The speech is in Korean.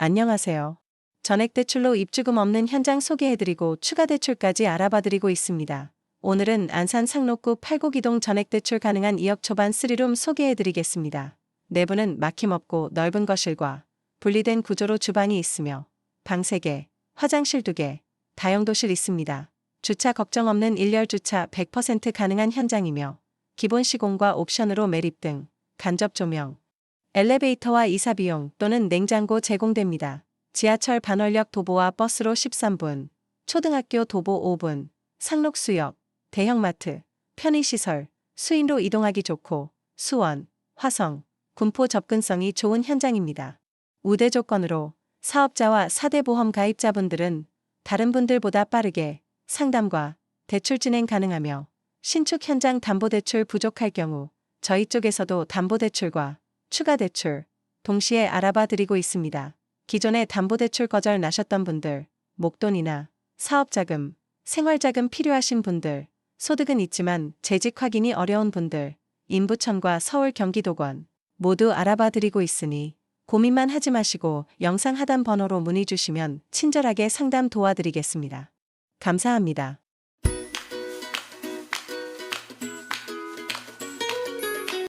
안녕하세요. 전액 대출로 입주금 없는 현장 소개해드리고 추가 대출까지 알아봐드리고 있습니다. 오늘은 안산 상록구 팔곡이동 전액 대출 가능한 2억 초반 3룸 소개해드리겠습니다. 내부는 막힘없고 넓은 거실과 분리된 구조로 주방이 있으며 방 3개, 화장실 2개, 다용도실 있습니다. 주차 걱정 없는 일렬 주차 100% 가능한 현장이며 기본 시공과 옵션으로 매립 등 간접 조명, 엘리베이터와 이사 비용 또는 냉장고 제공됩니다. 지하철 반월역 도보와 버스로 13분, 초등학교 도보 5분, 상록수역, 대형마트, 편의시설, 수인로 이동하기 좋고 수원, 화성, 군포 접근성이 좋은 현장입니다. 우대 조건으로 사업자와 사대보험 가입자분들은 다른 분들보다 빠르게 상담과 대출 진행 가능하며 신축 현장 담보대출 부족할 경우 저희 쪽에서도 담보대출과 추가 대출 동시에 알아봐 드리고 있습니다. 기존에 담보대출 거절 나셨던 분들, 목돈이나 사업자금, 생활자금 필요하신 분들, 소득은 있지만 재직 확인이 어려운 분들, 인부청과 서울 경기도권 모두 알아봐 드리고 있으니 고민만 하지 마시고 영상 하단 번호로 문의 주시면 친절하게 상담 도와드리겠습니다. 감사합니다.